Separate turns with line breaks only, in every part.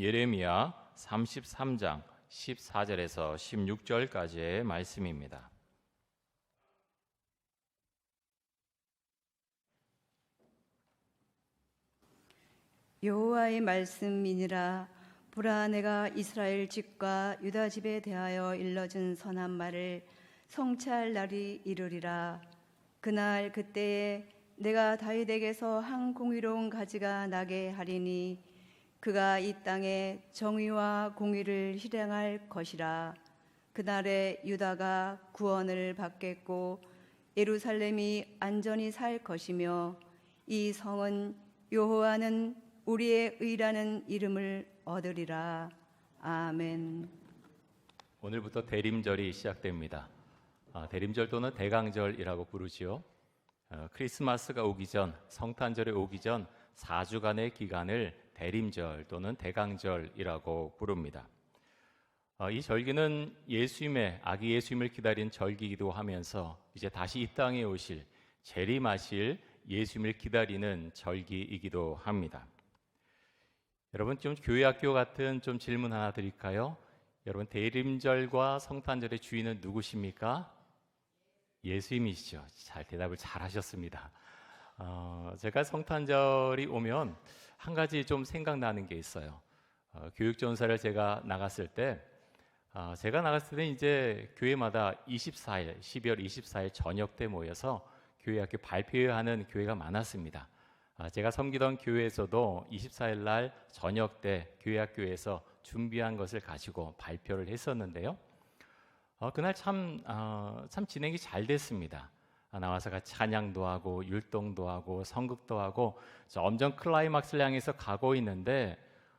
예레미야 33장 14절에서 16절까지의 말씀입니다.
여호와의 말씀이니라 보라 내가 이스라엘 집과 유다 집에 대하여 일러준 선한 말을 성취할 날이 이르리라 그날 그때에 내가 다윗에게서 한 공의로운 가지가 나게 하리니 그가 이 땅에 정의와 공의를 실행할 것이라 그날에 유다가 구원을 받겠고 예루살렘이 안전히 살 것이며 이 성은 여호와는 우리의 의라는 이름을 얻으리라 아멘.
오늘부터 대림절이 시작됩니다. 아, 대림절 또는 대강절이라고 부르지요. 어, 크리스마스가 오기 전, 성탄절에 오기 전 4주간의 기간을 대림절 또는 대강절이라고 부릅니다. 어, 이 절기는 예수님의 아기 예수님을 기다린 절기이기도 하면서 이제 다시 이 땅에 오실 재림하실 예수님을 기다리는 절기이기도 합니다. 여러분 좀 교회 학교 같은 좀 질문 하나 드릴까요? 여러분 대림절과 성탄절의 주인은 누구십니까? 예수님이시죠. 잘 대답을 잘 하셨습니다. 어, 제가 성탄절이 오면 한 가지 좀 생각나는 게 있어요. 어, 교육 전사를 제가 나갔을 때, 어, 제가 나갔을 때는 이제 교회마다 24일, 12월 24일 저녁 때 모여서 교회 학교 발표하는 교회가 많았습니다. 아, 제가 섬기던 교회에서도 24일 날 저녁 때 교회 학교에서 준비한 것을 가지고 발표를 했었는데요. 어, 그날 참, 어, 참 진행이 잘 됐습니다. 아, 나와서 같이 찬양도 하고 율동도 하고 성극도 하고 점점 클라이막스를 향해서 가고 있는데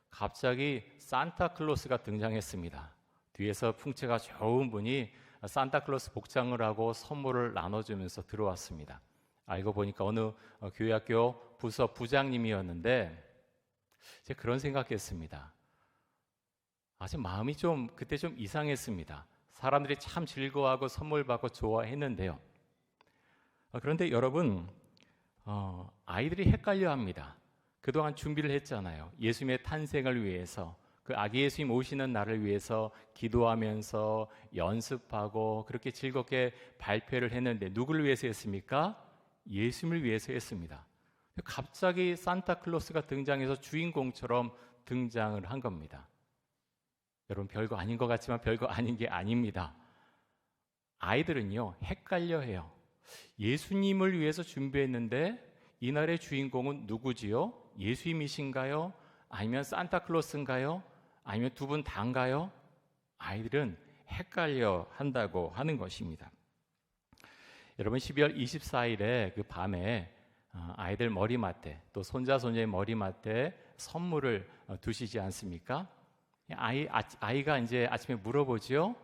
갑자기 산타클로스가 등장했습니다. 뒤에서 풍채가 좋은 분이 산타클로스 복장을 하고 선물을 나눠주면서 들어왔습니다. 알고 보니까 어느 어, 교회학교 부서 부장님이었는데 제가 그런 생각했습니다. 아주 마음이 좀 그때 좀 이상했습니다. 사람들이 참 즐거워하고 선물 받고 좋아했는데요. 어, 그런데 여러분 어, 아이들이 헷갈려 합니다. 그동안 준비를 했잖아요. 예수님의 탄생을 위해서 그 아기 예수님 오시는 날을 위해서 기도하면서 연습하고 그렇게 즐겁게 발표를 했는데 누구를 위해서 했습니까? 예수님을 위해서 했습니다. 갑자기 산타클로스가 등장해서 주인공처럼 등장을 한 겁니다. 여러분 별거 아닌 것 같지만 별거 아닌 게 아닙니다. 아이들은요 헷갈려 해요. 예수님을 위해서 준비했는데 이날의 주인공은 누구지요? 예수님이신가요? 아니면 산타클로스인가요? 아니면 두 분 다인가요? 아이들은 헷갈려 한다고 하는 것입니다. 여러분 12월 24일에 그 밤에 어, 아이들 머리맡에 또 손자 손녀의 머리맡에 선물을 어, 두시지 않습니까? 아이 아, 아이가 이제 아침에 물어보지요.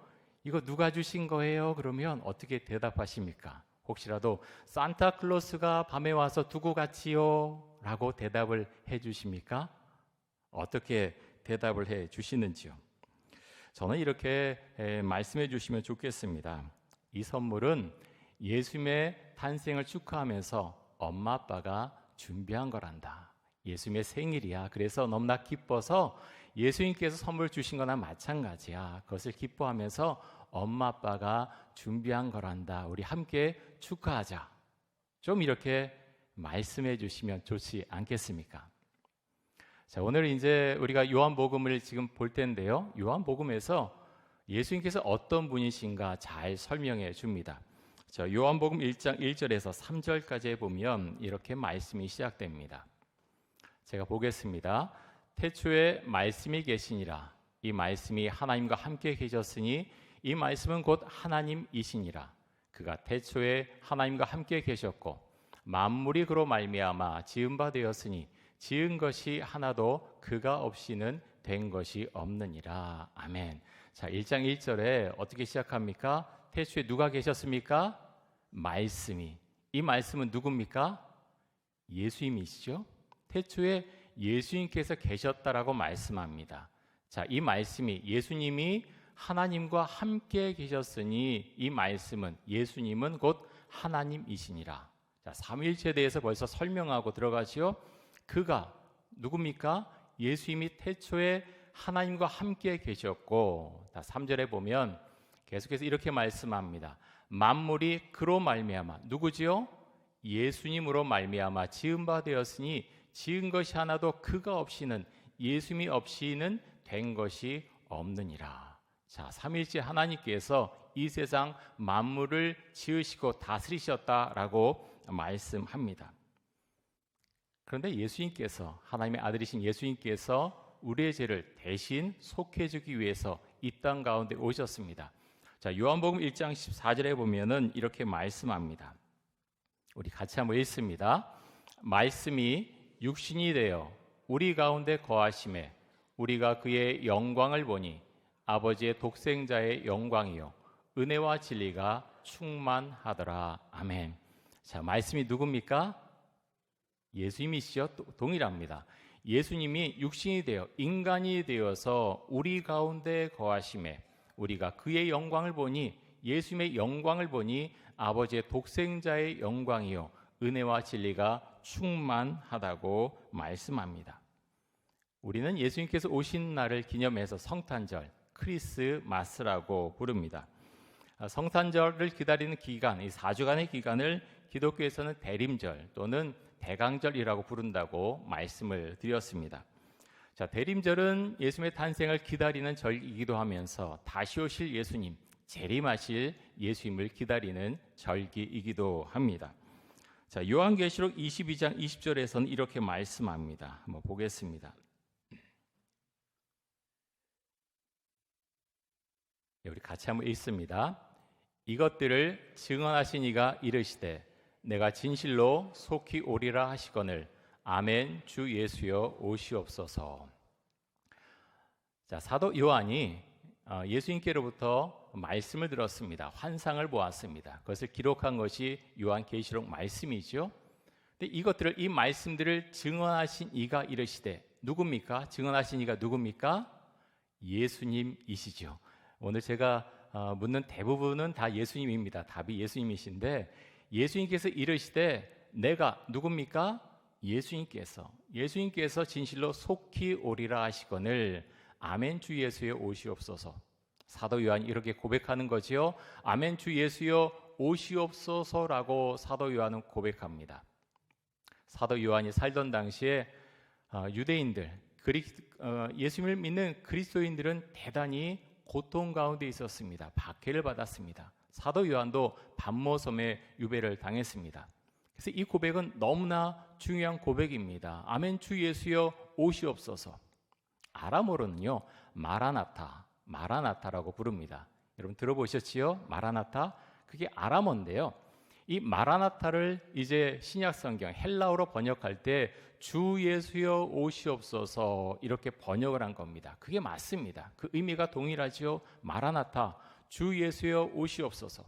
이거 누가 주신 거예요? 그러면 어떻게 대답하십니까? 혹시라도 산타클로스가 밤에 와서 두고 갔지요? 라고 대답을 해 주십니까? 어떻게 대답을 해 주시는지요? 저는 이렇게 말씀해 주시면 좋겠습니다. 이 선물은 예수님의 탄생을 축하하면서 엄마 아빠가 준비한 거란다. 예수님의 생일이야. 그래서 너무나 기뻐서 예수님께서 선물 주신 거나 마찬가지야. 그것을 기뻐하면서 엄마 아빠가 준비한 거란다. 우리 함께 축하하자. 좀 이렇게 말씀해 주시면 좋지 않겠습니까? 자, 오늘 이제 우리가 요한복음을 지금 볼 텐데요. 요한복음에서 예수님께서 어떤 분이신가 잘 설명해 줍니다. 자, 요한복음 1장 1절에서 3절까지 보면 이렇게 말씀이 시작됩니다. 제가 보겠습니다. 태초에 말씀이 계시니라. 이 말씀이 하나님과 함께 계셨으니 이 말씀은 곧 하나님이시니라. 그가 태초에 하나님과 함께 계셨고 만물이 그로 말미암아 지은 바 되었으니 지은 것이 하나도 그가 없이는 된 것이 없느니라. 아멘. 자, 1장 1절에 어떻게 시작합니까? 태초에 누가 계셨습니까? 말씀이 이 말씀은 누굽니까? 예수님이시죠. 태초에 예수님께서 계셨다라고 말씀합니다. 자, 이 말씀이 예수님이 하나님과 함께 계셨으니 이 말씀은 예수님은 곧 하나님이시니라. 자, 삼일체에 대해서 벌써 설명하고 들어가지요. 그가 누굽니까? 예수님이 태초에 하나님과 함께 계셨고, 3절에 보면 계속해서 이렇게 말씀합니다. 만물이 그로 말미암아 누구지요? 예수님으로 말미암아 지은 바 되었으니 지은 것이 하나도 그가 없이는 예수님이 없이는 된 것이 없느니라. 자, 삼일째 하나님께서 이 세상 만물을 지으시고 다스리셨다라고 말씀합니다. 그런데 예수님께서 하나님의 아들이신 예수님께서 우리의 죄를 대신 속해 주기 위해서 이 땅 가운데 오셨습니다. 자, 요한복음 1장 14절에 보면은 이렇게 말씀합니다. 우리 같이 한번 읽습니다. 말씀이 육신이 되어 우리 가운데 거하심에 우리가 그의 영광을 보니 아버지의 독생자의 영광이요 은혜와 진리가 충만하더라. 아멘. 자, 말씀이 누굽니까? 예수님이시죠. 동일합니다. 예수님이 육신이 되어 인간이 되어서 우리 가운데 거하심에 우리가 그의 영광을 보니 예수님의 영광을 보니 아버지의 독생자의 영광이요 은혜와 진리가 충만하다고 말씀합니다. 우리는 예수님께서 오신 날을 기념해서 성탄절 크리스마스라고 부릅니다. 아, 성탄절을 기다리는 기간, 이 4주간의 기간을 기독교에서는 대림절 또는 대강절이라고 부른다고 말씀을 드렸습니다. 자, 대림절은 예수님의 탄생을 기다리는 절이기도 하면서 다시 오실 예수님, 재림하실 예수님을 기다리는 절기이기도 합니다. 자, 요한계시록 22장 20절에서는 이렇게 말씀합니다. 한번 보겠습니다. 우리 같이 한번 읽습니다. 이것들을 증언하신 이가 이르시되 내가 진실로 속히 오리라 하시거늘 아멘 주 예수여 오시옵소서. 자, 사도 요한이 어, 예수님께로부터 말씀을 들었습니다. 환상을 보았습니다. 그것을 기록한 것이 요한계시록 말씀이죠. 근데 이것들을 이 말씀들을 증언하신 이가 이르시되 누굽니까? 증언하신 이가 누굽니까? 예수님이시죠. 오늘 제가 어, 묻는 대부분은 다 예수님입니다. 답이 예수님이신데 예수님께서 이르시되 내가 누굽니까? 예수님께서 예수님께서 진실로 속히 오리라 하시거늘 아멘 주 예수여 오시옵소서. 사도 요한이 이렇게 고백하는 거지요. 아멘 주 예수여 오시옵소서라고 사도 요한은 고백합니다. 사도 요한이 살던 당시에 어, 유대인들, 그리, 어, 예수님을 믿는 그리스도인들은 대단히 고통 가운데 있었습니다. 박해를 받았습니다. 사도 요한도 반모섬에 유배를 당했습니다. 그래서 이 고백은 너무나 중요한 고백입니다. 아멘 주 예수여 오시옵소서. 아람어로는요 마라나타, 마라나타라고 부릅니다. 여러분 들어보셨지요? 마라나타 그게 아람어인데요. 이 마라나타를 이제 신약 성경 헬라어로 번역할 때 주 예수여 오시옵소서 이렇게 번역을 한 겁니다. 그게 맞습니다. 그 의미가 동일하지요. 마라나타 주 예수여 오시옵소서.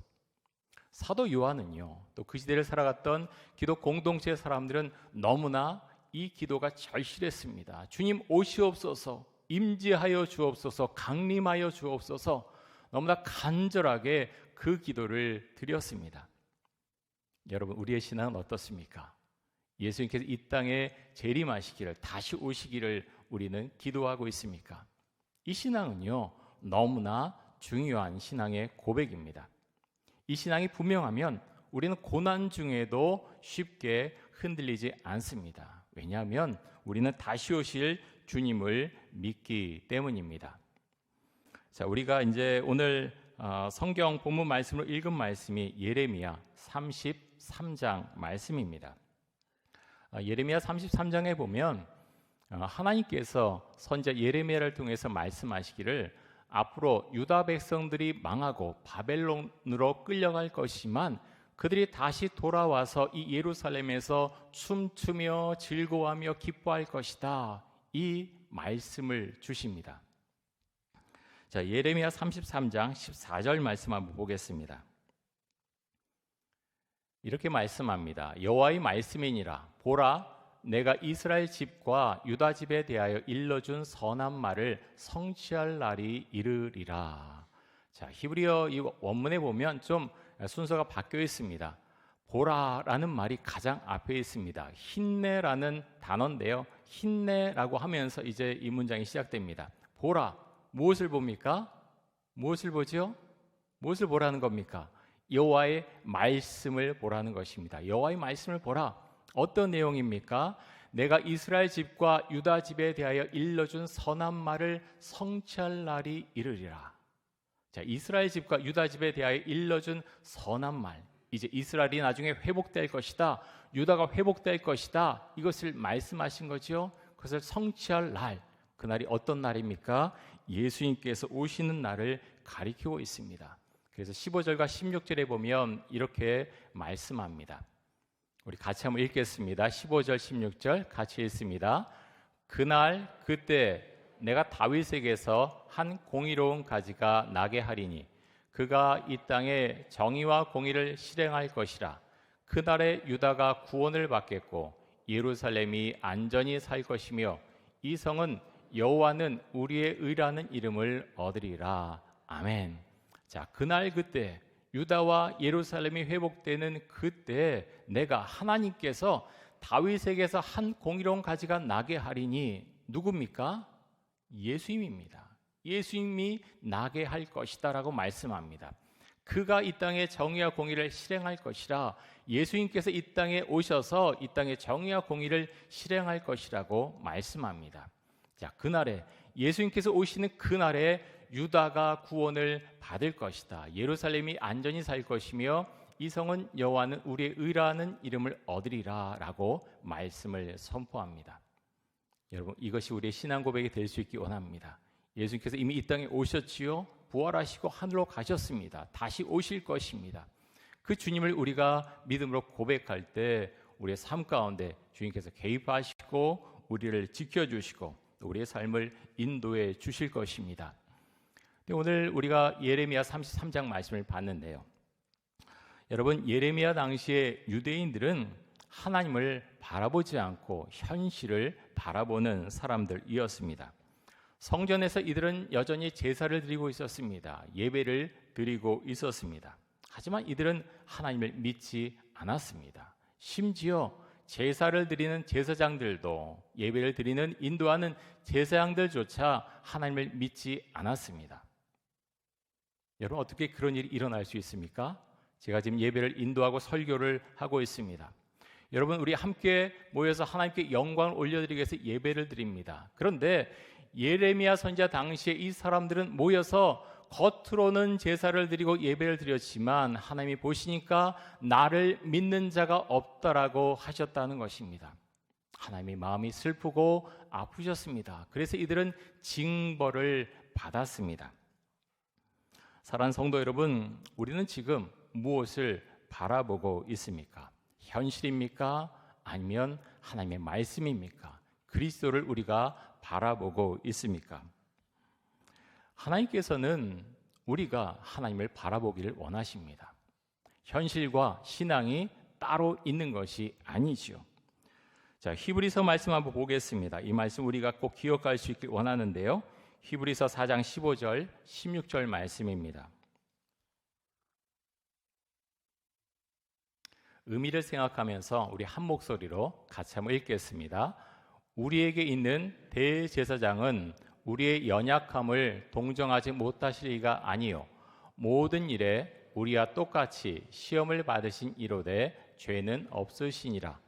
사도 요한은요. 또 그 시대를 살아갔던 기독 공동체 사람들은 너무나 이 기도가 절실했습니다. 주님 오시옵소서, 임재하여 주옵소서, 강림하여 주옵소서. 너무나 간절하게 그 기도를 드렸습니다. 여러분, 우리의 신앙은 어떻습니까? 예수님께서 이 땅에 재림하시기를 다시 오시기를 우리는 기도하고 있습니까? 이 신앙은요. 너무나 중요한 신앙의 고백입니다. 이 신앙이 분명하면 우리는 고난 중에도 쉽게 흔들리지 않습니다. 왜냐하면 우리는 다시 오실 주님을 믿기 때문입니다. 자, 우리가 이제 오늘 어, 성경 본문 말씀으로 읽은 말씀이 예레미야 33장 말씀입니다. 어, 예레미야 33장에 보면 어, 하나님께서 선자 예레미야를 통해서 말씀하시기를 앞으로 유다 백성들이 망하고 바벨론으로 끌려갈 것이지만 그들이 다시 돌아와서 이 예루살렘에서 춤추며 즐거워하며 기뻐할 것이다. 이 말씀을 주십니다. 자, 예레미야 33장 14절 말씀 한번 보겠습니다. 이렇게 말씀합니다. 여호와의 말씀이니라 보라 내가 이스라엘 집과 유다 집에 대하여 일러준 선한 말을 성취할 날이 이르리라. 자, 히브리어 이 원문에 보면 좀 순서가 바뀌어 있습니다. 보라라는 말이 가장 앞에 있습니다. 힘내라는 단어인데요. 힘내라고 하면서 이제 이 문장이 시작됩니다. 보라. 무엇을 봅니까? 무엇을 보죠? 무엇을 보라는 겁니까? 여호와의 말씀을 보라는 것입니다. 여호와의 말씀을 보라. 어떤 내용입니까? 내가 이스라엘 집과 유다 집에 대하여 일러준 선한 말을 성취할 날이 이르리라. 자, 이스라엘 집과 유다 집에 대하여 일러준 선한 말. 이제 이스라엘이 나중에 회복될 것이다. 유다가 회복될 것이다. 이것을 말씀하신 거죠. 그것을 성취할 날. 그날이 어떤 날입니까? 예수님께서 오시는 날을 가리키고 있습니다. 그래서 15절과 16절에 보면 이렇게 말씀합니다. 우리 같이 한번 읽겠습니다. 15절, 16절 같이 읽습니다. 그날 그때 내가 다윗에게서 한 공의로운 가지가 나게 하리니 그가 이 땅에 정의와 공의를 실행할 것이라. 그날에 유다가 구원을 받겠고 예루살렘이 안전히 살 것이며 이 성은 여호와는 우리의 의라는 이름을 얻으리라. 아멘. 자, 그날 그때 유다와 예루살렘이 회복되는 그때 내가 하나님께서 다윗에게서 한 공의로운 가지가 나게 하리니 누굽니까? 예수님입니다. 예수님이 나게 할 것이다라고 말씀합니다. 그가 이 땅에 정의와 공의를 실행할 것이라 예수님께서 이 땅에 오셔서 이 땅에 정의와 공의를 실행할 것이라고 말씀합니다. 자, 그날에 예수님께서 오시는 그날에 유다가 구원을 받을 것이다. 예루살렘이 안전히 살 것이며 이 성은 여호와는 우리의 의라는 이름을 얻으리라라고 말씀을 선포합니다. 여러분 이것이 우리의 신앙 고백이 될 수 있기 원합니다. 예수님께서 이미 이 땅에 오셨지요. 부활하시고 하늘로 가셨습니다. 다시 오실 것입니다. 그 주님을 우리가 믿음으로 고백할 때 우리의 삶 가운데 주님께서 개입하시고 우리를 지켜주시고 우리의 삶을 인도해 주실 것입니다. 오늘 우리가 예레미야 33장 말씀을 봤는데요. 여러분 예레미야 당시에 유대인들은 하나님을 바라보지 않고 현실을 바라보는 사람들이었습니다. 성전에서 이들은 여전히 제사를 드리고 있었습니다. 예배를 드리고 있었습니다. 하지만 이들은 하나님을 믿지 않았습니다. 심지어 제사를 드리는 제사장들도 예배를 드리는 인도하는 제사장들조차 하나님을 믿지 않았습니다. 여러분 어떻게 그런 일이 일어날 수 있습니까? 제가 지금 예배를 인도하고 설교를 하고 있습니다. 여러분 우리 함께 모여서 하나님께 영광을 올려드리기 위해서 예배를 드립니다. 그런데 예레미야 선지자 당시에 이 사람들은 모여서 겉으로는 제사를 드리고 예배를 드렸지만 하나님이 보시니까 나를 믿는 자가 없다라고 하셨다는 것입니다. 하나님의 마음이 슬프고 아프셨습니다. 그래서 이들은 징벌을 받았습니다. 사랑 성도 여러분, 우리는 지금 무엇을 바라보고 있습니까? 현실입니까? 아니면 하나님의 말씀입니까? 그리스도를 우리가 바라보고 있습니까? 하나님께서는 우리가 하나님을 바라보기를 원하십니다. 현실과 신앙이 따로 있는 것이 아니지요. 자, 히브리서 말씀 한번 보겠습니다. 이 말씀 우리가 꼭 기억할 수 있길 원하는데요. 히브리서 4장 15절, 16절 말씀입니다. 의미를 생각하면서 우리 한 목소리로 같이 한번 읽겠습니다. 우리에게 있는 대제사장은 우리의 연약함을 동정하지 못하시리가 아니요 모든 일에 우리와 똑같이 시험을 받으신 이로되 죄는 없으시니라.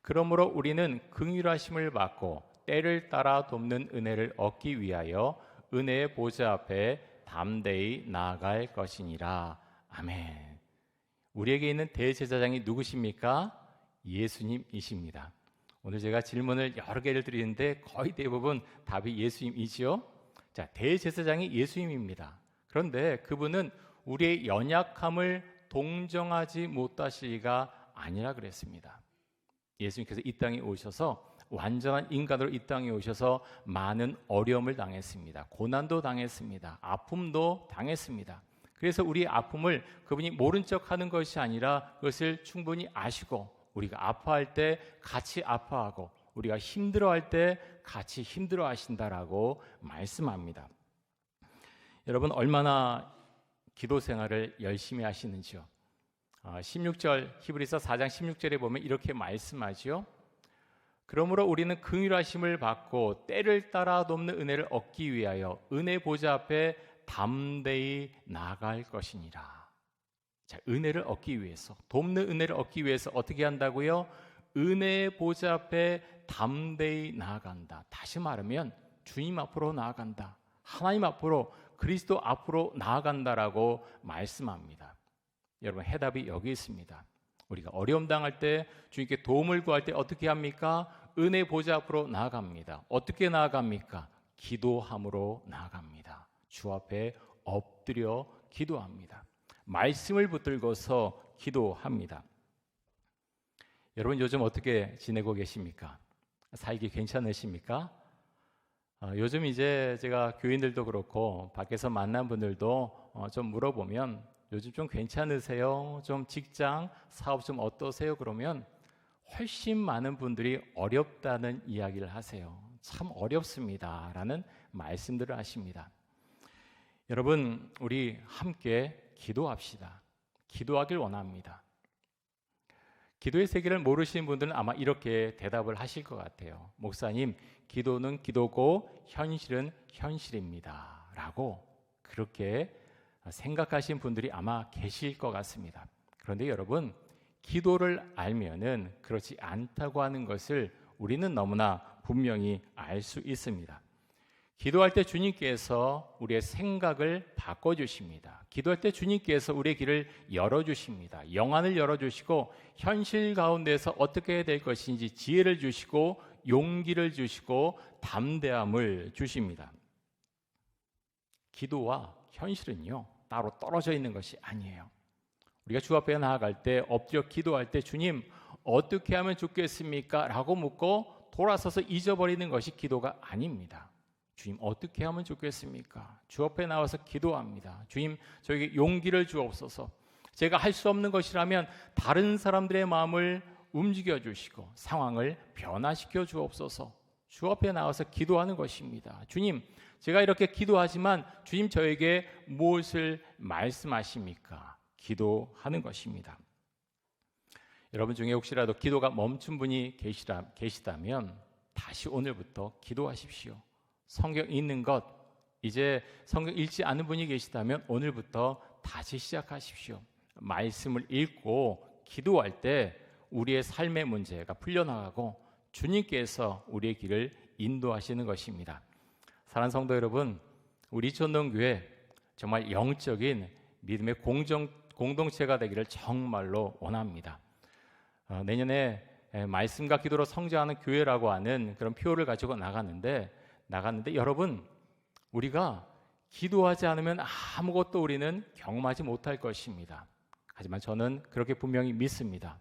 그러므로 우리는 긍휼하심을 받고 때를 따라 돕는 은혜를 얻기 위하여 은혜의 보좌 앞에 담대히 나아갈 것이니라. 아멘. 우리에게 있는 대제사장이 누구십니까? 예수님이십니다. 오늘 제가 질문을 여러 개를 드리는데 거의 대부분 답이 예수님이지요. 자, 대제사장이 예수님입니다. 그런데 그분은 우리의 연약함을 동정하지 못하시리가 아니라 그랬습니다. 예수님께서 이 땅에 오셔서 완전한 인간으로 이 땅에 오셔서 많은 어려움을 당했습니다. 고난도 당했습니다. 아픔도 당했습니다. 그래서 우리의 아픔을 그분이 모른 척 하는 것이 아니라 그것을 충분히 아시고 우리가 아파할 때 같이 아파하고 우리가 힘들어할 때 같이 힘들어 하신다라고 말씀합니다. 여러분 얼마나 기도 생활을 열심히 하시는지요. 16절 아, 히브리서 4장 16절에 보면 이렇게 말씀하지요. 그러므로 우리는 긍휼하심을 받고 때를 따라 돕는 은혜를 얻기 위하여 은혜 보좌 앞에 담대히 나갈 것이니라. 자, 은혜를 얻기 위해서 돕는 은혜를 얻기 위해서 어떻게 한다고요? 은혜 보좌 앞에 담대히 나아간다. 다시 말하면 주님 앞으로 나아간다. 하나님 앞으로 그리스도 앞으로 나아간다라고 말씀합니다. 여러분 해답이 여기 있습니다. 우리가 어려움 당할 때 주님께 도움을 구할 때 어떻게 합니까? 은혜 보좌 앞으로 나아갑니다. 어떻게 나아갑니까? 기도함으로 나아갑니다. 주 앞에 엎드려 기도합니다. 말씀을 붙들고서 기도합니다. 여러분 요즘 어떻게 지내고 계십니까? 살기 괜찮으십니까? 어, 요즘 이제 제가 교인들도 그렇고 밖에서 만난 분들도 어, 좀 물어보면 요즘 좀 괜찮으세요? 좀 직장, 사업 좀 어떠세요? 그러면 훨씬 많은 분들이 어렵다는 이야기를 하세요. 참 어렵습니다. 라는 말씀들을 하십니다. 여러분, 우리 함께 기도합시다. 기도하길 원합니다. 기도의 세계를 모르시는 분들은 아마 이렇게 대답을 하실 것 같아요. 목사님, 기도는 기도고 현실은 현실입니다. 라고 그렇게 생각하신 분들이 아마 계실 것 같습니다. 그런데 여러분, 기도를 알면은 그렇지 않다고 하는 것을 우리는 너무나 분명히 알 수 있습니다. 기도할 때 주님께서 우리의 생각을 바꿔 주십니다. 기도할 때 주님께서 우리의 길을 열어 주십니다. 영안을 열어 주시고 현실 가운데서 어떻게 해야 될 것인지 지혜를 주시고 용기를 주시고 담대함을 주십니다. 기도와 현실은요. 따로 떨어져 있는 것이 아니에요. 우리가 주 앞에 나아갈 때 엎드려 기도할 때 주님 어떻게 하면 좋겠습니까? 라고 묻고 돌아서서 잊어버리는 것이 기도가 아닙니다. 주님 어떻게 하면 좋겠습니까? 주 앞에 나와서 기도합니다. 주님 저에게 용기를 주옵소서. 제가 할 수 없는 것이라면 다른 사람들의 마음을 움직여 주시고 상황을 변화시켜 주옵소서. 주 앞에 나와서 기도하는 것입니다. 주님, 제가 이렇게 기도하지만 주님 저에게 무엇을 말씀하십니까? 기도하는 것입니다. 여러분 중에 혹시라도 기도가 멈춘 분이 계시다, 계시다면 다시 오늘부터 기도하십시오. 성경 읽는 것 이제 성경 읽지 않은 분이 계시다면 오늘부터 다시 시작하십시오. 말씀을 읽고 기도할 때 우리의 삶의 문제가 풀려나가고 주님께서 우리의 길을 인도하시는 것입니다. 사랑 성도 여러분, 우리 천동교회 정말 영적인 믿음의 공정, 공동체가 되기를 정말로 원합니다. 어, 내년에 말씀과 기도로 성장하는 교회라고 하는 그런 표를 가지고 나가는데 나갔는데 여러분 우리가 기도하지 않으면 아무것도 우리는 경험하지 못할 것입니다. 하지만 저는 그렇게 분명히 믿습니다.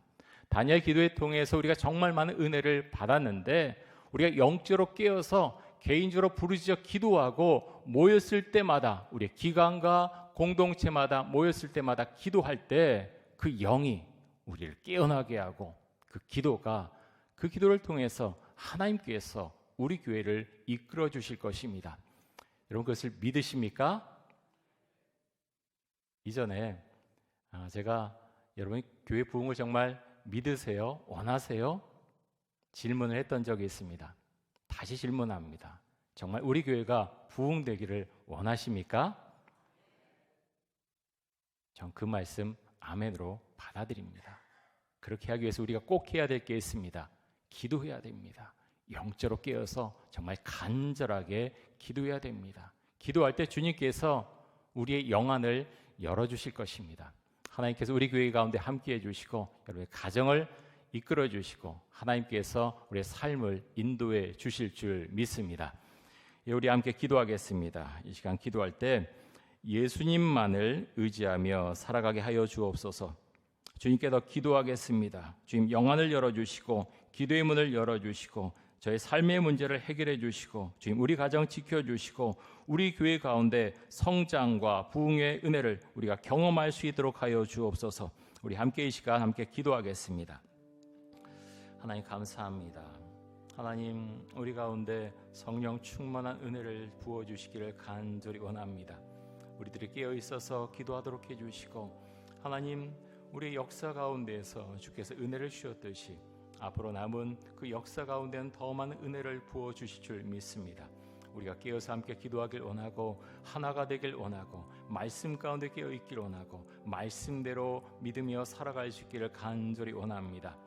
다니엘 기도에 통해서 우리가 정말 많은 은혜를 받았는데 우리가 영적으로 깨어서 개인적으로 부르짖어 기도하고 모였을 때마다 우리의 기관과 공동체마다 모였을 때마다 기도할 때 그 영이 우리를 깨어나게 하고 그 기도가 그 기도를 통해서 하나님께서 우리 교회를 이끌어 주실 것입니다. 여러분 그것을 믿으십니까? 이전에 아, 제가 여러분 교회 부흥을 정말 믿으세요? 원하세요? 질문을 했던 적이 있습니다. 다시 질문합니다. 정말 우리 교회가 부흥되기를 원하십니까? 전 그 말씀 아멘으로 받아들입니다. 그렇게 하기 위해서 우리가 꼭 해야 될 게 있습니다. 기도해야 됩니다. 영적으로 깨어서 정말 간절하게 기도해야 됩니다. 기도할 때 주님께서 우리의 영안을 열어주실 것입니다. 하나님께서 우리 교회 가운데 함께 해주시고 여러분의 가정을 이끌어 주시고 하나님께서 우리의 삶을 인도해 주실 줄 믿습니다. 예, 우리 함께 기도하겠습니다. 이 시간 기도할 때 예수님만을 의지하며 살아가게 하여 주옵소서. 주님께 더 기도하겠습니다. 주님 영안을 열어 주시고 기도의 문을 열어 주시고 저의 삶의 문제를 해결해 주시고 주님 우리 가정 지켜 주시고 우리 교회 가운데 성장과 부흥의 은혜를 우리가 경험할 수 있도록 하여 주옵소서. 우리 함께 이 시간 함께 기도하겠습니다. 하나님 감사합니다. 하나님 우리 가운데 성령 충만한 은혜를 부어 주시기를 간절히 원합니다. 우리들이 깨어 있어서 기도하도록 해 주시고 하나님 우리의 역사 가운데에서 주께서 은혜를 주셨듯이 앞으로 남은 그 역사 가운데는 더 많은 은혜를 부어 주실 줄 믿습니다. 우리가 깨어서 함께 기도하길 원하고 하나가 되길 원하고 말씀 가운데 깨어 있길 원하고 말씀대로 믿으며 살아갈 수 있기를 간절히 원합니다.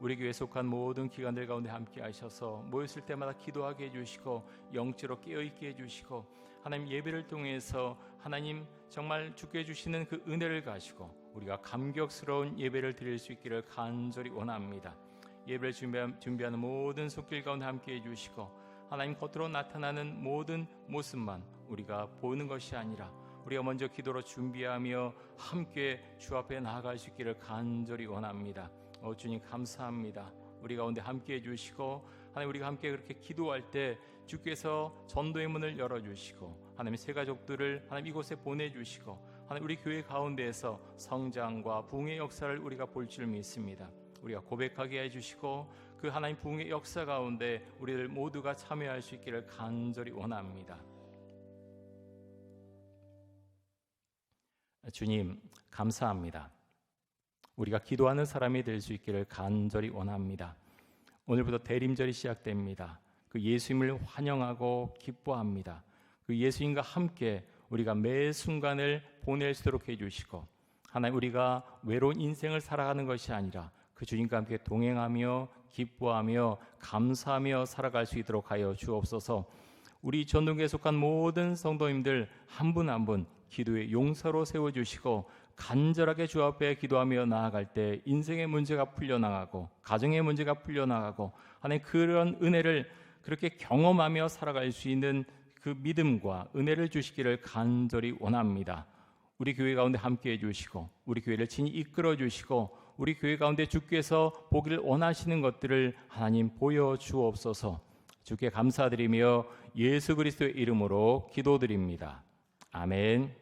우리 교회 속한 모든 기관들 가운데 함께 하셔서 모였을 때마다 기도하게 해주시고 영적으로 깨어 있게 해주시고 하나님 예배를 통해서 하나님 정말 주께 주시는 그 은혜를 가지고 우리가 감격스러운 예배를 드릴 수 있기를 간절히 원합니다. 예배를 준비하- 준비하는 모든 손길 가운데 함께 해주시고 하나님 겉으로 나타나는 모든 모습만 우리가 보는 것이 아니라 우리가 먼저 기도로 준비하며 함께 주 앞에 나아갈 수 있기를 간절히 원합니다. 어, 주님 감사합니다. 우리 가운데 함께 해주시고 하나님 우리가 함께 그렇게 기도할 때 주께서 전도의 문을 열어주시고 하나님 새 가족들을 하나님 이곳에 보내주시고 하나님 우리 교회 가운데에서 성장과 부흥의 역사를 우리가 볼 줄 믿습니다. 우리가 고백하게 해주시고 그 하나님 부흥의 역사 가운데 우리들 모두가 참여할 수 있기를 간절히 원합니다. 주님 감사합니다. 우리가 기도하는 사람이 될 수 있기를 간절히 원합니다. 오늘부터 대림절이 시작됩니다. 그 예수님을 환영하고 기뻐합니다. 그 예수님과 함께 우리가 매 순간을 보낼 수 있도록 해주시고 하나님 우리가 외로운 인생을 살아가는 것이 아니라 그 주님과 함께 동행하며 기뻐하며 감사하며 살아갈 수 있도록 하여 주옵소서. 우리 전동에 속한 모든 성도님들 한 분 한 분 기도의 용사로 세워 주시고 간절하게 주 앞에 기도하며 나아갈 때 인생의 문제가 풀려나가고 가정의 문제가 풀려나가고 하나님 그런 은혜를 그렇게 경험하며 살아갈 수 있는 그 믿음과 은혜를 주시기를 간절히 원합니다. 우리 교회 가운데 함께 해주시고 우리 교회를 친히 이끌어 주시고 우리 교회 가운데 주께서 보기를 원하시는 것들을 하나님 보여 주옵소서. 주께 감사드리며 예수 그리스도의 이름으로 기도드립니다. 아멘.